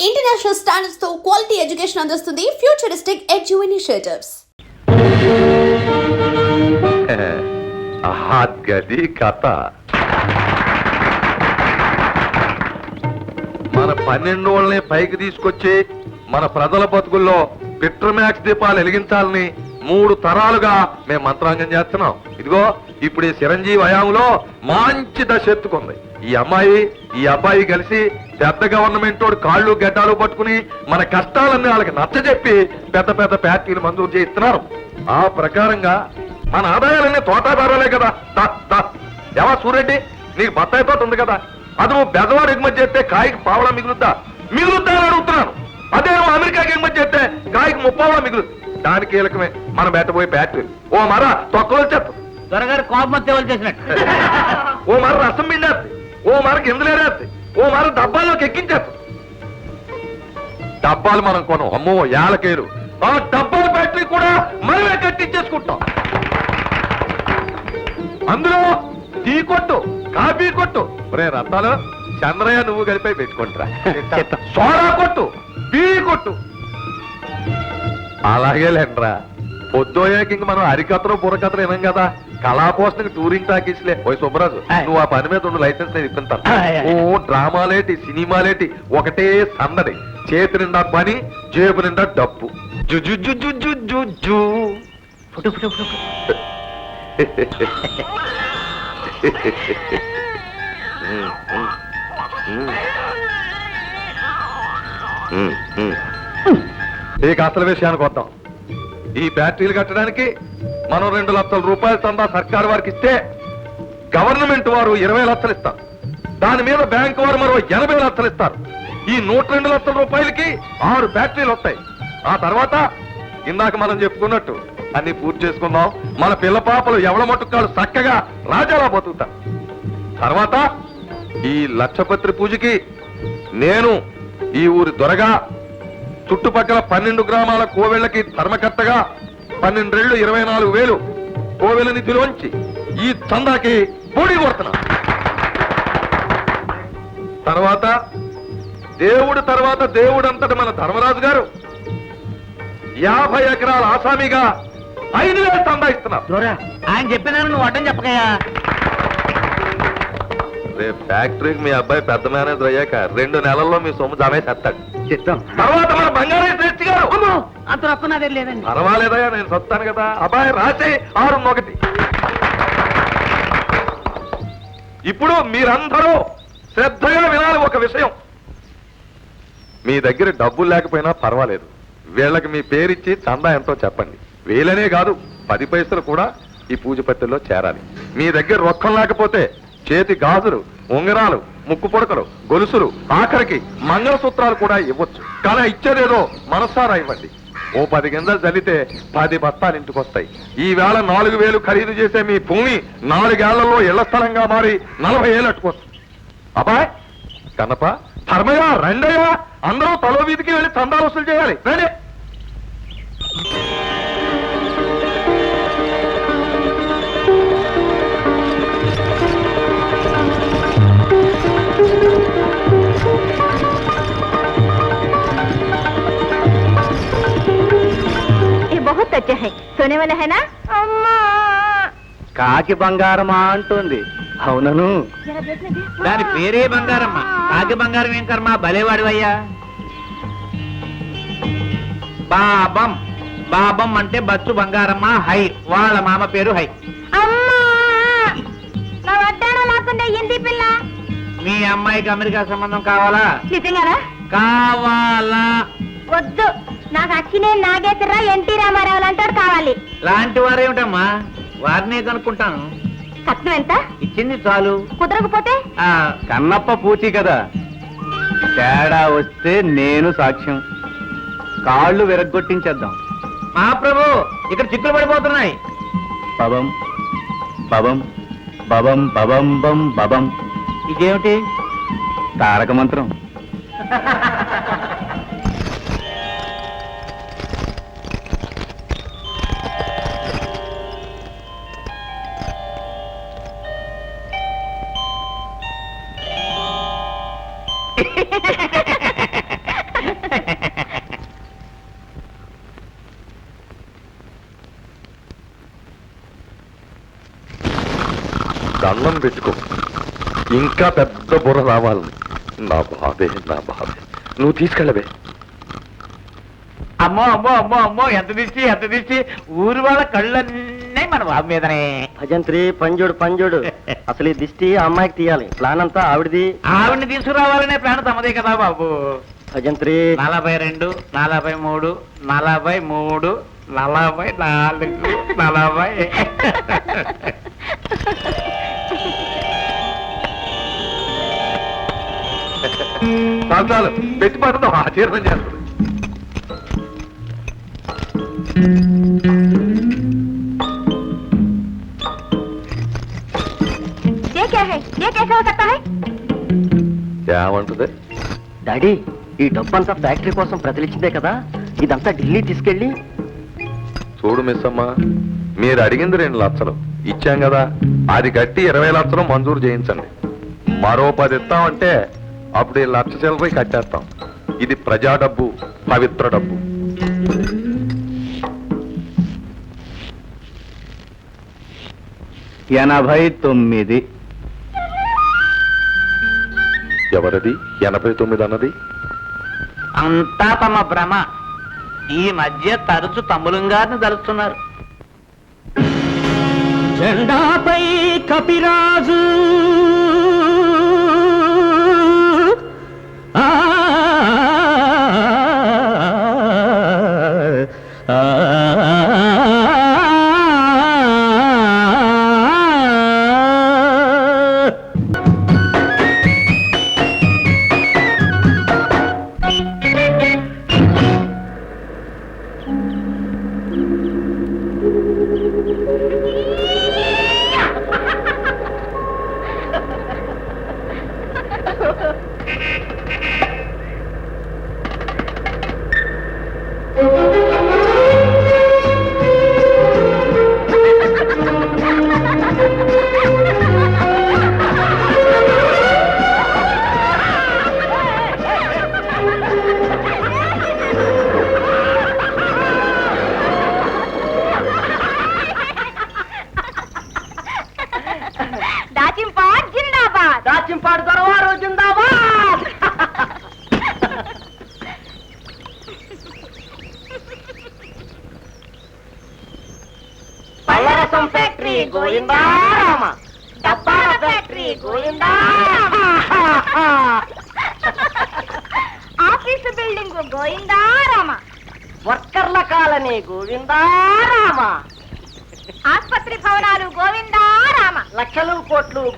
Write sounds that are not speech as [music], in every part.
International స్టాండర్డ్స్తో quality education అందిస్తుంది futuristic edu initiatives గది కథ. మన పన్నెండు వాళ్ళని పైకి తీసుకొచ్చి మన ప్రజల బతుకుల్లో పిట్రమ్యాక్స్ దీపాలు వెలిగించాలని మూడు తరాలుగా మేము మంత్రాంగం చేస్తున్నాం. ఇదిగో ఇప్పుడు ఈ చిరంజీవి హయాంలో మంచి దశ ఎత్తుకుంది. ఈ అమ్మాయి ఈ అబ్బాయి కలిసి పెద్ద గవర్నమెంట్ వాడు కాళ్ళు గడ్డాలు పట్టుకుని మన కష్టాలన్నీ వాళ్ళకి నచ్చజెప్పి పెద్ద పెద్ద ఫ్యాక్టరీలు మంజూరు చేయిస్తున్నారు. ఆ ప్రకారంగా మన ఆదాయాలన్నీ తోటాదారాలే కదా. ఏవా సూరెడ్డి నీకు బత్తాయి తోట ఉంది కదా. అది నువ్వు బెదవాడు ఎగుమతి చేస్తే కాయకి పావలా మిగులుద్దా? మిగులుద్దా అని అడుగుతున్నాను. అదే నువ్వు అమెరికాకి ఎగుమతి చేస్తే కాయకి ముప్పావలా మిగులు. దానికి కీలకమే మనం పెట్టబోయే ఫ్యాక్టరీ ఓ మర తొక్కలు వచ్చేస్తాం దొరగారు కోపం చేసినట్టు. ఓ మర రసం పిండేస్తుంది ఓ మర కిందలేరేస్తుంది ఓ మర డబ్బాల్లోకి ఎక్కించేస్తాం డబ్బాలు మనం కొనం అమ్మో ఏలకేరు ఆ డబ్బాల ఫ్యాక్టరీ కూడా మనమే కట్టించేసుకుంటాం అందులో టీ కొట్టు కాఫీ కొట్టు. ఒరే రత్నాలు చంద్రయ్య నువ్వు కలిపి పెట్టుకుంటారా. సోడా కొట్టు బీడీ కొట్టు. అలాగే లేండ్రా పొద్దుయ్యాక ఇంక మనం హరికథలు బుర్రకథలు వినం కదా. కళాపోషణకి టూరింగ్ టాకీస్లే ఓయ్ సుబ్బరాజు. నువ్వు ఆ పని మీద ఉండు లైసెన్స్ నేను ఇప్పింతాను. ఓ డ్రామాలేటి సినిమాలేటి ఒకటే సందడి. చేతి నిండా పని జేబు నిండా డబ్బు. ఉమ్. ఇక అసలు విషయానికి వద్దాం. ఈ బ్యాటరీలు కట్టడానికి మనం రెండు లక్షల రూపాయల చందా సర్కారు వారికి ఇస్తే గవర్నమెంట్ వారు ఇరవై లక్షలు ఇస్తారు. దాని మీద బ్యాంకు వారు మరో ఎనభై లక్షలు ఇస్తారు. ఈ నూట రెండు లక్షల రూపాయలకి ఆరు బ్యాటరీలు వస్తాయి. ఆ తర్వాత ఇందాక మనం చెప్పుకున్నట్టు అన్ని పూర్తి చేసుకుందాం. మన పిల్ల పాపలు ఎవడ మట్టుకాలు చక్కగా రాజాలా బతుకుతారు. తర్వాత ఈ లక్షపత్రి పూజకి నేను ఈ ఊరి దొరగా చుట్టుపక్కల పన్నెండు గ్రామాల కోవెళ్ళకి ధర్మకర్తగా పన్నెండేళ్ళు ఇరవై నాలుగు వేలు కోవెల నిధిలోంచి ఈ చందాకి పోటీ కొడుతున్నా. తర్వాత దేవుడు తర్వాత దేవుడు అంతటి మన ధర్మరాజు గారు యాభై ఎకరాల ఆసామిగా ఐదు వేలు చందా ఇస్తున్నారు. ఆయన చెప్పినాను నువ్వు అడ్డం చెప్పకయ్యా. రేపు ఫ్యాక్టరీకి మీ అబ్బాయి పెద్ద మేనేజర్ అయ్యాక రెండు నెలల్లో మీ సొమ్ము జమేసేస్తాడు. చెప్తాం తర్వాత మన బంగారే శ్రేష్ఠి గారు. అంత రొక్క నాదే లేదండి. పర్వాలేదయ్యా నేను సత్తాను కదా. అబ్బాయి రాసే ఆరు ఒకటి ఇప్పుడు మీరందరూ శ్రద్ధగా వినాలి ఒక విషయం. మీ దగ్గర డబ్బులు లేకపోయినా పర్వాలేదు. వీళ్ళకి మీ పేరిచ్చి చందా ఎంతో చెప్పండి. వేలనే కాదు పది పైసలు కూడా ఈ పూజ పత్రిలో చేరాలి. మీ దగ్గర రొక్కం లేకపోతే చేతి గాజులు ఉంగరాలు ముక్కు పొడకలు గొలుసులు ఆఖరికి మంగళసూత్రాలు కూడా ఇవ్వచ్చు. కానీ ఇచ్చేదేదో మనసారా ఇవ్వండి. ఓ పది గింజలు చల్లితే పది బస్తాలు ఇంటికొస్తాయి. ఈ వేళ నాలుగు వేలు ఖరీదు చేసే మీ భూమి నాలుగేళ్ళలో ఇళ్ళ స్థలంగా మారి నలభై ఏళ్ళు అట్టుకొస్తుంది. అబ్బాయ్ కన్నప్ప ధర్మయ్య రెండయ్యా అందరూ తలో వీధికి వెళ్ళి చందాలు వసూలు చేయాలి. రండి. అనేవల హేనా? అమ్మా! కాకి బంగారమా అంటుంది. అవునను. దాని పేరే బంగారమ్మా. కాకి బంగారం ఏం కర్మా? బలేవాడు అయ్యా బాబం. బాబం అంటే బచ్చు బంగారమ్మా హై. వాళ్ళ మామ పేరు హై. మీ అమ్మాయికి అమెరికా సంబంధం కావాలా? కావాలా? వద్దు. నాకు అచ్చినే నాగేశ్వరరావు ఎన్టీ రామారావు అంటాడు కావాలి. లాంటి వారేమిటమ్మా? వారినే కనుక్కుంటాను. కట్నం ఎంత? ఇచ్చింది చాలు. కుదరకపోతే? ఆ కన్నప్ప పూచి కదా. తేడా వస్తే నేను సాక్ష్యం. కాళ్ళు విరగ్గొట్టించేద్దాం. మహాప్రభు ఇక్కడ చిక్కులు పడిపోతున్నాయి. పబం పబం బబం బబం బం బబం ఇదేమిటి? తారక మంత్రం. [laughs] దండం పెట్టుకో. ఇంకా పెద్ద బుర్ర రావాలని నా బాబే నా బాబే నువ్వు తీసుకెళ్ళవే. అమ్మో అమ్మో అమ్మో అమ్మో ఎంత దిష్టి ఎంత దిష్టి. ఊరు వాళ్ళ కళ్ళన్నీ మన బాబు మీదనే. భజంత్రి పంజుడు పంజుడు. [laughs] అసలు ఈ దిష్టి ఆ అమ్మాయికి తీయాలి. ప్లాన్ అంతా ఆవిడది. ఆవిడ్ని తీసుకురావాలనే ప్లాన్ తమదే కదా బాబు. భజంత్రి. నలభై రెండు నలభై మూడు నలభై మూడు నలభై నాలుగు నలభై. [laughs] చాలు చాలు. పెట్టి పడతాం ఆచీర్వం చేస్తుంది ఏమంటది? డాడీ ఈ డబ్బంతా ఫ్యాక్టరీ కోసం ప్రజలిచ్చిందే కదా. ఇదంతా ఢిల్లీ తీసుకెళ్ళి చూడు మిస్ అమ్మా మీరు అడిగింది రెండు లక్షలు. ఇచ్చాం కదా. అది కట్టి ఇరవై లక్షలు మంజూరు చేయించండి. మరో పది ఇస్తామంటే అప్పుడు ఈ లక్ష చిల్లర కట్టేస్తాం. ఇది ప్రజా డబ్బు పవిత్ర డబ్బు. ఎనభై తొమ్మిది. ఎవరది? ఎనభై తొమ్మిది అన్నది? అంతా తమ భ్రమ. ఈ మధ్య తరచు తమ్ములం గారిని తలుస్తున్నారు. జెండాపై కపిరాజు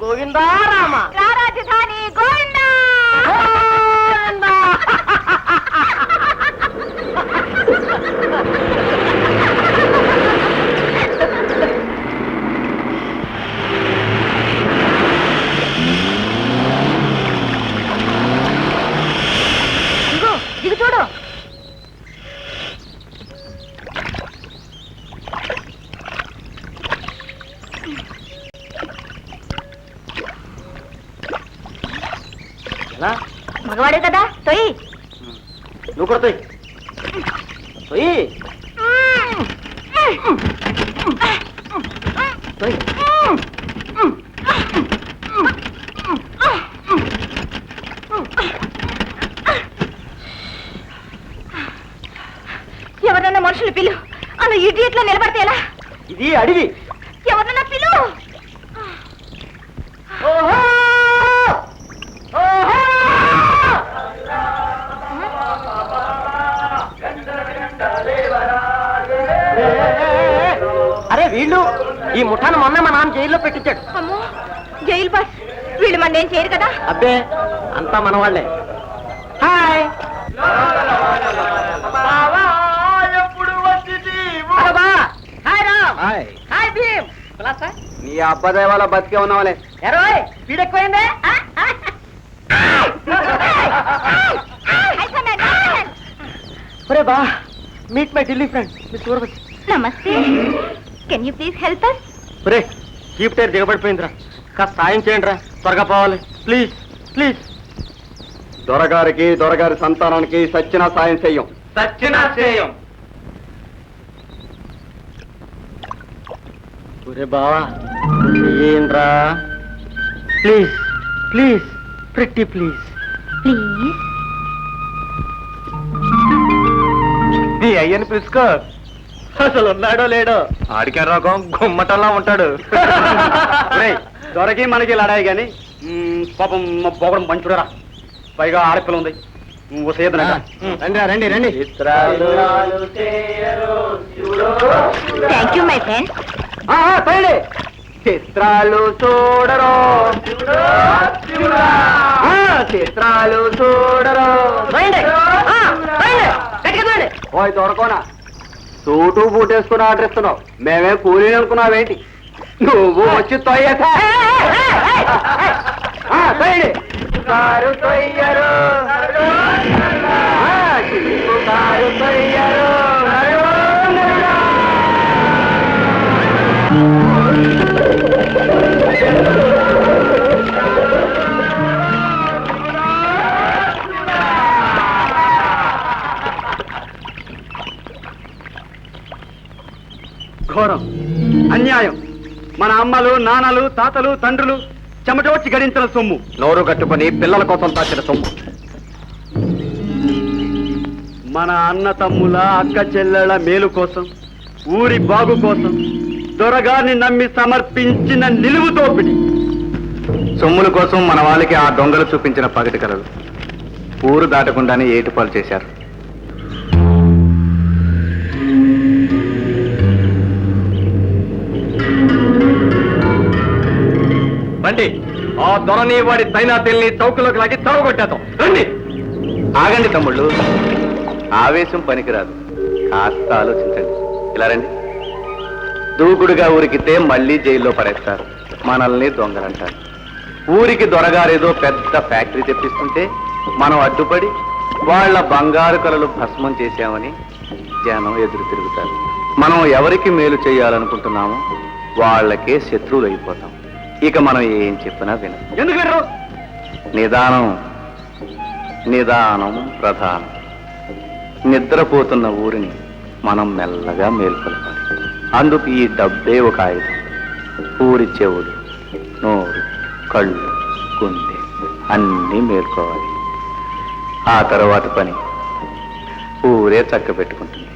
గోవిందారామ రాజధాని గోవిందా గోవిందా. ఇదిగో దిగు చూడు ఎలా మగవాడే కదా తొయ్యి నువ్వు కూడా తొయ్యి తొయ్యి తొయ్యి ఎవరన్నా మనుషులు పిలు అలా ఇడియట్లో నిలబడితే ఎలా ఇది అడివి. అబ్బే అంతా మన వాళ్ళే హాయ్? నీ అబ్బదేవాల బతికే ఉన్నావులే. ఎరోయ్ వీడెక్కువైందే? ఒరే బా meet my Delhi friend Miss Suravathi నమస్తే. Can you please help us ఒరే జీప్ టైర్ దిగబడిపోయిందిరా. కాస్త సాయం చేయండి రా త్వరగా పోవాలి. Please please. దొరగారికి దొరగారి సంతానానికి సచ్చిన సాయం చెయ్యం సచ్చినా చేయం. ఒరే బావా ఏంట్రా? Please please pretty please. Please. నీ అయ్యని పిలుచుకో. అసలు ఉన్నాడో లేడో. ఆడికే రకం గుమ్మటంలా ఉంటాడు. [laughs] దొరకి మనకి లడాయి గాని మ్, పాపం మా పోగడం మంచుడరా పైగా ఆడపిల్ల ఉంది రండి రండి రండి. థ్యాంక్ యూ మై ఫ్రెండ్ పైడే చిత్రాలు చూడరో ఆ, చిత్రాలు చూడరో ఓయ్ దొరకోనా. సూటు బూట్ వేసుకుని ఆర్డర్ ఇస్తున్నావు మేమే కూలీని అనుకున్నావేంటి నువ్వు వచ్చి తొయ్యండి. కారు తొయ్యరు. కారు తొయ్యరు. తాతలు తండ్రులు చెమటోడ్చి గడించిన సొమ్ము. నోరు కట్టుకొని పిల్లల కోసం దాచిన సొమ్ము. మన అన్న తమ్ముల అక్క చెల్లెళ్ళ మేలు కోసం ఊరి బాగు కోసం దొరగారిని నమ్మి సమర్పించిన నిలువు దోపిడి సొమ్ముల కోసం మన వాళ్ళకి ఆ దొంగలు చూపించిన పగటి కలలు. ఊరు దాటకుండానే ఏటుపాలు చేశారు. రండి. ఆ దొరని వాడి తైనాతెల్ని చౌకలోకి లాగి తవగొట్టేద్దాం రండి. ఆగండి తమ్ముళ్ళు. ఆవేశం పనికిరాదు. కాస్త ఆలోచించండి. ఇలా రండి. దూకుడుగా ఊరికితే మళ్ళీ జైల్లో పడేస్తారు. మనల్ని దొంగలంటారు. ఊరికి దొరగారేదో పెద్ద ఫ్యాక్టరీ తెప్పిస్తుంటే మనం అడ్డుపడి వాళ్ళ బంగారు కలలు భస్మం చేశామని జనం ఎదురు తిరుగుతారు. మనం ఎవరికి మేలు చేయాలనుకుంటున్నామో వాళ్ళకే శత్రువులు అయిపోతాం ఇక మనం ఏం చెప్పినా వినం ఎందుకు వినరు నిదానం నిదానం ప్రధానం నిద్రపోతున్న ఊరిని మనం మెల్లగా మేల్కొల్పాలి అందుకు ఈ డబ్బే ఒక ఆయుధం ఊరి చెవులు నోరు కళ్ళు గుండె అన్నీ మేల్కోవాలి ఆ తర్వాత పని ఊరే చక్క పెట్టుకుంటుంది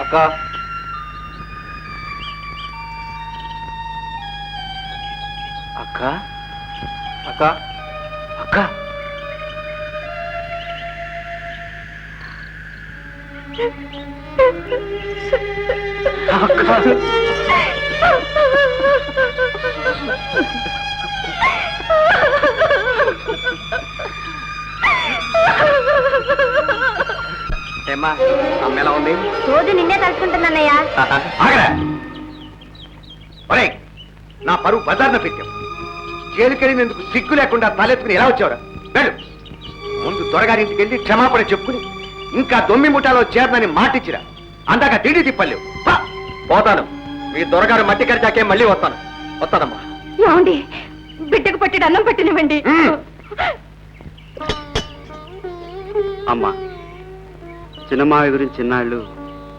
అక్క. అక్క. అక్క. चल ఏమ్మా అమ్మ ఎలా ఉంది? రోజు నిన్నే తలుచుకుంటున్నానయ్యా. ఆగరా. ఒరేయ్ నా పరువు బజార్న పెట్టావు. జైలుకెళ్ళినందుకు సిగ్గు లేకుండా తలెత్తుకుని ఎలా వచ్చావురా? వెళ్ళు. ముందు దొరగారింటికి వెళ్ళి క్షమాపణ చెప్పుకుని ఇంకా దొమ్మి ముఠాలో చేరనని మాటిచ్చిరా. అందాక తిండి తిప్పలేవు పోతాను. మీ దొరగారు మట్టి కరిచాకే మళ్ళీ వస్తాను. వస్తానమ్మా. ఏమండి? బిడ్డకు పట్టిన అన్నం పెట్టినవ్వండి. మ్మ్. అమ్మా చిన్నమావి గురించి చిన్నాళ్ళు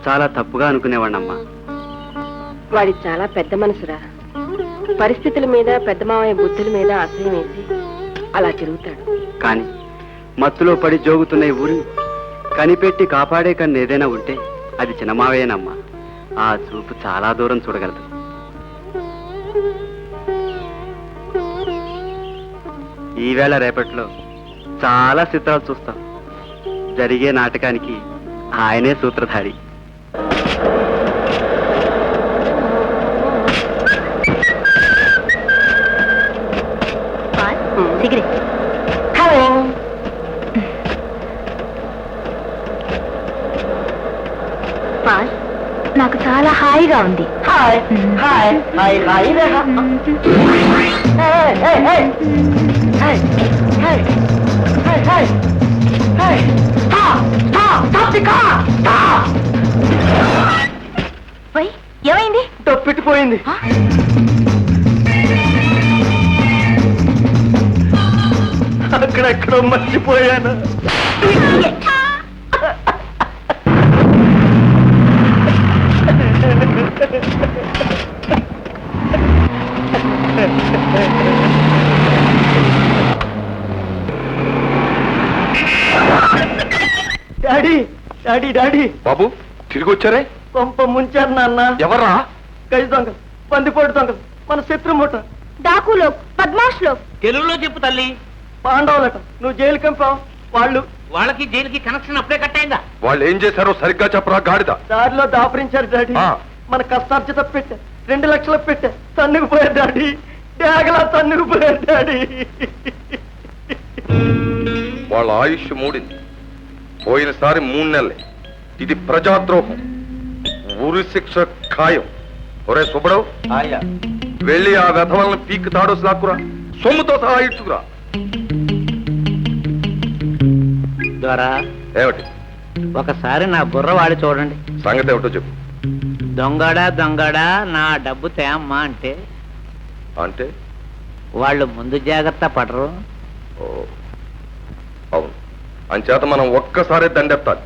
చాలా తప్పుగా అనుకునేవాడినమ్మా వాడి చాలా పెద్ద మనసురా. పరిస్థితుల మీద పెద్ద మావయ్య బుద్ధుల మీద అసహ్యం వేసి అలా తిరుగుతాడు. కానీ మత్తులో పడి జోగుతున్న ఈ ఊరిని కనిపెట్టి కాపాడే కన్ను ఏదైనా ఉంటే అది చిన్నమావేనమ్మా ఆ చూపు చాలా దూరం చూడగలదు. ఈవేళ రేపట్లో చాలా చిత్రాలు చూస్తాం. జరిగే నాటకానికి ఆయనే సూత్రధారి. సిగరెట్ హాయిగా ఉంది. ఏమైంది? తప్పిటిపోయింది అక్కడెక్కడో మర్చిపోయాను. Daddy daddy daddy. బాబు తిరిగి వచ్చారే? పంప ముంచారు నాన్న. ఎవర్రా? గజ దొంగ పందిపోటు దొంగ మన శత్రుమూట డాకులో పద్మాష్లో తెలుగులో చెప్పు తల్లి. పాండవులట నువ్వు జైలు కంపావు వాళ్ళు వాళ్ళకి జైలుకి కనెక్షన్ అప్పుడే కట్ అయిందా? వాళ్ళు ఏం చేశారో సరిగ్గా చెప్పరా గాడిద. దారిలో దాపరించారు డాడీ. ఆ. మన కష్టార్జిత పెట్టే రెండు లక్షలు పెట్టే. తన్నుకు పోయారు డాడీ. డాగలా తన్నుకు పోయారు డాడీ. వాళ్ళ ఆయుష్ మూడింది. పోయినసారి మూడు నెలలే. ఇది ప్రజాద్రోహం. ఉరి శిక్ష ఖాయం. ఒరే సుబ్బడవు వెళ్ళి ఆ వెధవలను పీక్ తాడోసి లాక్కురా. సొమ్ముతో సహా ఇచ్చుకురా ద్వారా ఏమిటి? ఒకసారి నా బుర్ర వాడి చూడండి. సంగతి ఏమిటో చెప్పు. దొంగడా దొంగడా నా డబ్బు తేమ్మా అంటే? అంటే? వాళ్ళు ముందు జాగ్రత్త పడరు. ఓ, అవును. అంచేత మనం ఒక్కసారి దండెత్తాలి.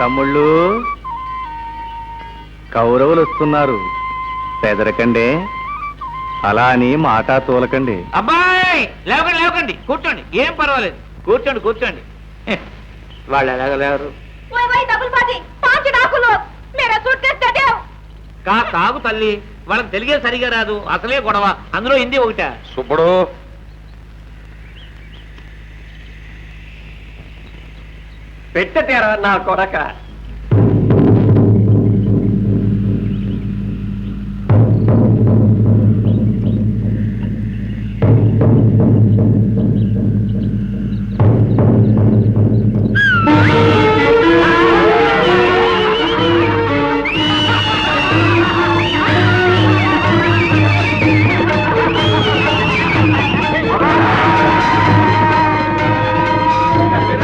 తమ్ముళ్ళు కౌరవులు వస్తున్నారు. పెదరకండి అలా అని మాట తోలకండి. అబ్బాయి! లేవకండి లేవకండి. కూర్చోండి. ఏం పర్వాలేదు. కూర్చోండి కూర్చోండి. వాళ్ళు ఎలాగ లేరు కా కాగు తల్లి. వాళ్ళకి తెలిగే సరిగా రాదు. అసలే గొడవ. అందులో హిందీ ఒకట. సుబ్బడు. పెట్టతేరా నా కొడక.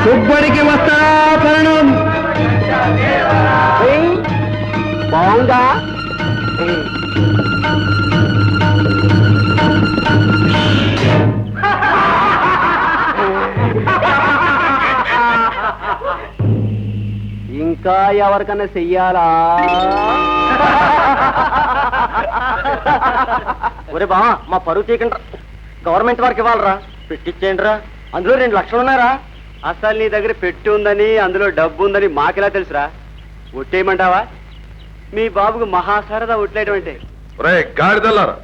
సుబ్బడికి వస్తా తరుణం బాగుందా? ఇంకా ఎవరికన్నా చెయ్యాలా? ఒరే బావా మా పరువు తీయకుండా గవర్నమెంట్ వారికి ఇవ్వాలరా. పెట్టించేయండి రా అందులో రెండు లక్షలు ఉన్నారా అసలు నీ దగ్గర పెట్టి ఉందని అందులో డబ్బు ఉందని మాకెలా తెలుసురా? ఒట్టేయమంటావా? మీ బాబుకు మహాసరదా ఒట్లేయడం అంటే రే గాడిదల్లారా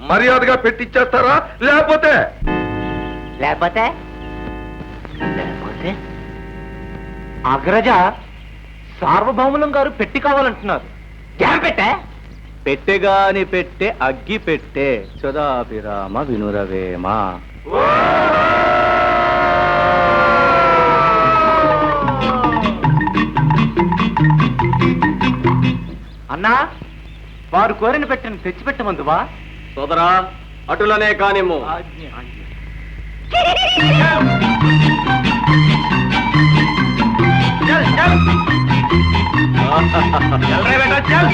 మర్యాదగా పెట్టిచ్చేస్తారా లేకపోతే? లేకపోతే? లేకపోతే? అగ్రజ సార్వభౌములం గారు పెట్టి కావాలంటున్నారు. ఏం పెట్టే? పెట్టెగాని పెట్టే అగ్గి పెట్టే. చదాభిరామ వినురవేమ. అన్నా వారు కోరిన పెట్టిన తెచ్చిపెట్టమందువా? సోదరా అటులనే కానిమ్ము. చల్.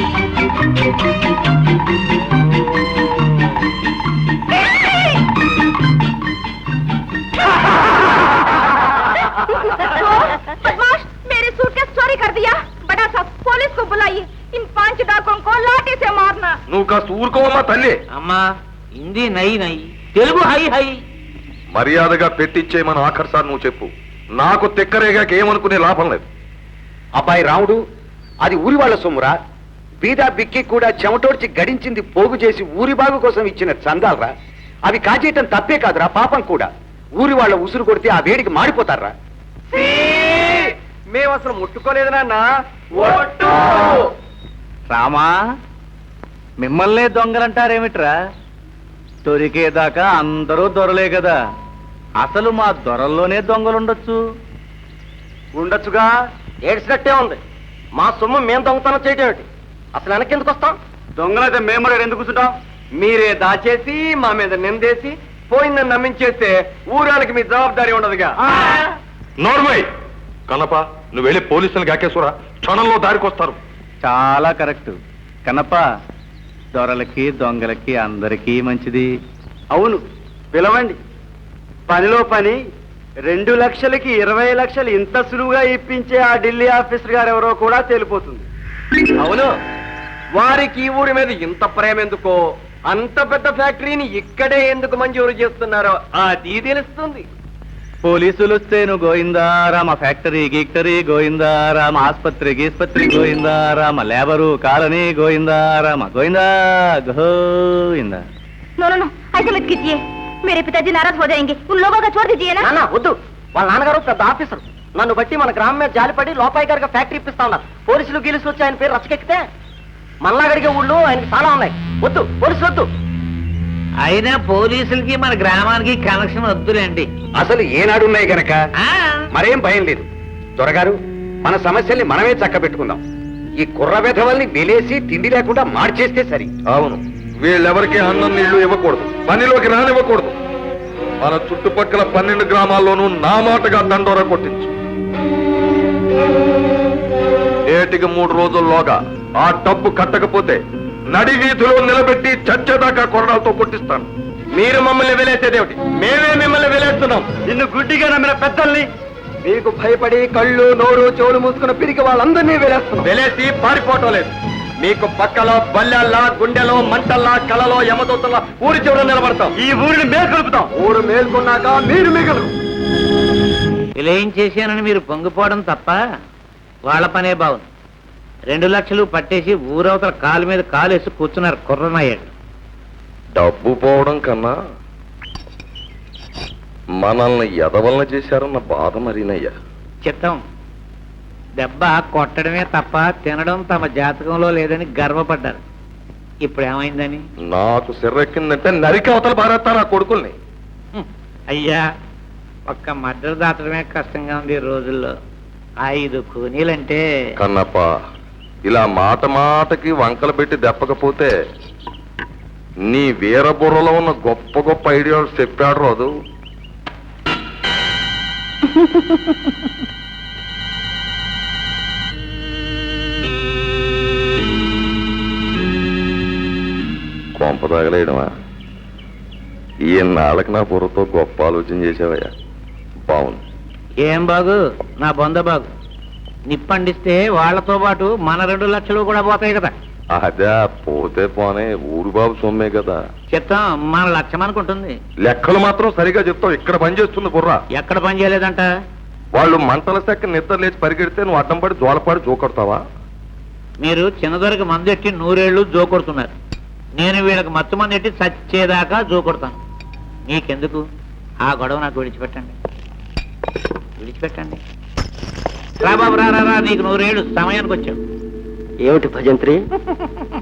ఊరుకోవమ్మా తల్లి. అమ్మా హిందీ నై నై తెలుగు హై హై. మర్యాదగా పెట్టిచ్చేయమని ఆఖరిసారి నువ్వు చెప్పు. నాకు తిక్కరేగాక ఏమనుకునే లాభం లేదు. అబ్బాయి రాముడు అది ఊరి వాళ్ళ సొమ్మురా? బీదా బిక్కి కూడా చెమటోడ్చి గడించింది పోగు చేసి ఊరి బాగు కోసం ఇచ్చిన చందాలరా? అవి కాజేయటం తప్పే కాదురా పాపం కూడా. ఊరి వాళ్ళ ఉసురు కొడితే ఆ వేడికి మాడిపోతారా? మేము అసలు ముట్టుకోలేదు నాన్న రామా మిమ్మల్నే దొంగలంటారేమిట్రా? దొరికేదాకా అందరూ దొరలే కదా అసలు మా దొరల్లోనే దొంగలుండొచ్చు. ఉండొచ్చుగా? ఏడ్చినట్టే ఉంది. మా సొమ్ము మేము దొంగతనం చేయటం ఏమిటి అసలు వెనక్కి ఎందుకు వస్తాం దొంగలైతే మేము ఎందుకు కూర్చుంటాం? మీరే దాచేసి మా మీద నిందేసి పోయిందని నమ్మించేస్తే ఊరానికి మీ జవాబారి ఉండదుగా. నోర్మై కనప నువ్వు వెళ్ళి పోలీసులు గాకేశ్వరా క్షణంలో దారికొస్తారు. చాలా కరెక్ట్. కనప్ప దొరలకి దొంగలకి అందరికీ మంచిది. అవును పిలవండి. పనిలో పని రెండు లక్షలకి ఇరవై లక్షలు ఇంత సులువుగా ఇప్పించే ఆ ఢిల్లీ ఆఫీసర్ గారు ఎవరో కూడా తేలిపోతుంది. అవును వారికి ఈ ఊరి మీద ఇంత ప్రేమ ఎందుకో? అంత పెద్ద ఫ్యాక్టరీని ఇక్కడే ఎందుకు మంజూరు చేస్తున్నారో అది తెలుస్తుంది. పోలీసులు వస్తేను గోయిందారామ ఫ్యాక్టరీ గీక్టరీ గోయిందారామ ఆస్పత్రి గీస్పత్రి గోయిందారామ labour colony గోయిందారామ Govinda Govinda no no no ऐसे मत कीजिए मेरे पिताजी नाराज हो जाएंगे उन लोगों का छोड़ दीजिए ना నాన్న వద్దు వాళ్ళ నాన్నగారు పెద్ద ఆఫీసర్ నన్ను బట్టి మన గ్రామం మీద జాలిపడి లోపాయి గారికి ఫ్యాక్టరీ ఇప్పిస్తా ఉన్నారు పోలీసులు గీలుసు వచ్చి ఆయన పేరు రచ్చకెక్కితే మల్లాగడిగే ఊళ్ళో ఆయనకి చాలా ఉన్నాయి వద్దు పోలీసులు వద్దు అయినా పోలీసులకి మన గ్రామానికి కనెక్షన్ వద్దులేండి. అసలు ఏనాడున్నాయి గనక? ఆ, మరేం భయం లేదు. దొరగారు మన సమస్యల్ని మనమే చక్క పెట్టుకుందాం ఈ కుర్ర వెధవల్ని వెలేసి తిండి లేకుండా మార్చేస్తే సరి. అవును. వీళ్ళెవరికి అన్నం నీళ్ళు ఇవ్వకూడదు పనిలోకి రానివ్వకూడదు. మన చుట్టుపక్కల పన్నెండు గ్రామాల్లోనూ నా మాటగా దండోర కొట్టించు. ఏటికి మూడు రోజుల్లోగా ఆ డబ్బు కట్టకపోతే నడి వీధిలో నిలబెట్టి చచ్చేదాకా కొరడాలతో కొట్టిస్తాను. మీరు మమ్మల్ని వెలేసేదేమిటి మేమే మిమ్మల్ని వెలేస్తున్నాం నిన్ను గుడ్డిగా నమ్మిన పెద్దల్ని మీకు భయపడి కళ్ళు నోరు చెవులు మూసుకున్న పిరికి వాళ్ళందరినీ వెలేస్తున్నాం వెలేసి పారిపోవటం లేదు. మీకు పక్కలో బల్లెల్లా గుండెలో మంటల్లా కలలో యమదూతల్లా ఊరి చివర నిలబడతాం. ఈ ఊరిని మేల్కొలుపుతాం. ఊరు మేల్కొన్నాక మీరు మిగలరు. ఇలా ఏం చేశానని మీరు పొంగిపోవడం తప్ప వాళ్ళ పనే బాగుంది. రెండు లక్షలు పట్టేసి ఊరవతల కాలు మీద కాలేసి కూర్చున్నారు కుర్రనయ్యాడు డబ్బు పోవడం కన్నా మనల్ని ఎదవలన చేశారన్న బాధ మరీనయ్యా. చిత్తం దెబ్బ కొట్టడమే తప్ప తినడం తమ జాతకంలో లేదని గర్వపడ్డారు. ఇప్పుడు ఏమైందని? నాకు సిర్రెక్కిందంటే నరికి అవతల భారత నా కొడుకుల్ని. అయ్యా ఒక్క మద్దతు దాటడమే కష్టంగా ఉంది ఈ రోజుల్లో. ఐదు కూనీలంటే కన్నప్ప ఇలా మాట మాటకి వంకలు పెట్టి దెప్పకపోతే నీ వీరబుర్రలో ఉన్న గొప్ప గొప్ప ఐడియాలు చెప్పాడు రాదు కొంప తగలేయడమా? ఈ నా బుర్రతో గొప్ప ఆలోచన చేసావయ్యా బాగుంది ఏం బాగు? నా బొంద బాగు. నిప్పండిస్తే వాళ్ళతో పాటు మన రెండు లక్షలు కూడా పోతాయి కదా. అదే పోతే పోనే ఊరు బాబు సొమ్మే కదా. చిత్తం మన లక్ష్యం అనుకుంటుంది. లెక్కలు మాత్రం సరిగా చెప్తావు ఇక్కడ పని చేస్తుంది బుర్రా. ఎక్కడ పని చేయలేదంట? వాళ్ళు మంటల సెక్క నిద్ర లేచి పరిగెడితే నువ్వు అడ్డం పడి జోలపాడి జోకొడతావా? మీరు చిన్నదొరికి మందు ఎట్టి నూరేళ్ళు జోకొడుతున్నారు. నేను వీళ్ళకి మత్తు మంది ఎట్టి చచ్చేదాకా జోకొడతాను. నీకెందుకు? ఆ గొడవ నాకు విడిచిపెట్టండి. విడిచిపెట్టండి. రా బాబు రా రా రా నీకు నూరేళ్ళు సమయానికి వచ్చావు ఏమిటి భజంత్రి? [laughs]